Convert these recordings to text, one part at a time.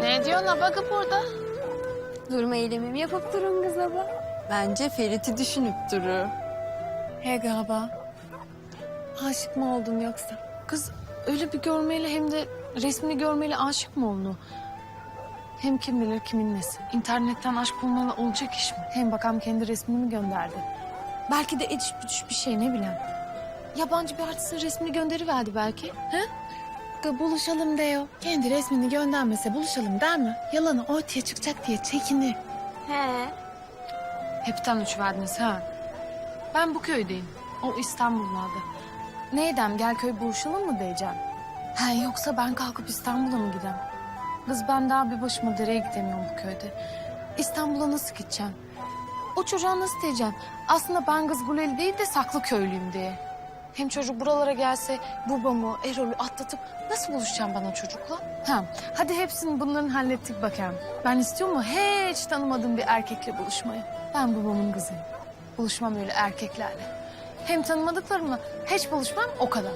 Ne diyorsun ha bakıp orada? Durma eylemimi yapıp durun kız abla. Bence Ferit'i düşünüp durur. He galiba. Aşık mı oldun yoksa? Kız öyle bir görmeyle hem de resmini görmeyle aşık mı oldu? Hem kim bilir kimin nesi. İnternetten aşk bulmalı olacak iş mi? Hem bakalım kendi resmini mi gönderdi? Belki de ediş büdüş bir şey ne bileyim. Yabancı bir artistin resmini gönderiverdi belki. He? Kız buluşalım diyor. Kendi resmini göndermese buluşalım der mi? Yalanı ortaya çıkacak diye çekinir. He. Hepten uç verdiniz ha. Ben bu köydeyim. O İstanbul'larda. Neydem gel köy buluşalım mı diyeceğim. He yoksa ben kalkıp İstanbul'a mı gidem? Kız ben daha bir başıma dereye gidemiyorum bu köyde. İstanbul'a nasıl gideceğim? O çocuğa nasıl diyeceğim? Aslında ben kız Buleli değil de saklı köylüyüm diye. Hem çocuk buralara gelse babamı, Erol'ü atlatıp nasıl buluşacağım bana çocukla? Ha, hadi hepsini bunların hallettik bakalım. Ben istiyor mu hiç tanımadığım bir erkekle buluşmayı? Ben babamın kızıyım. Buluşmam öyle erkeklerle. Hem tanımadıklarımla hiç buluşmam o kadar.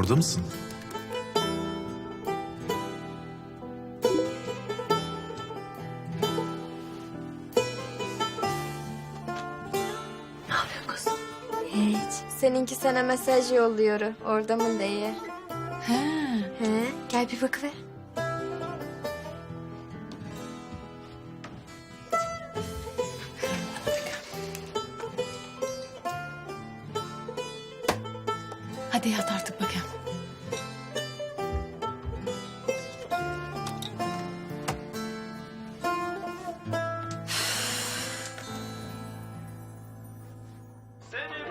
Orada mısın? Hiç. Seninki sana mesaj yolluyor. Orada mı diye. He. He. Gel bir bakıver. Hadi yat artık bakayım. Seni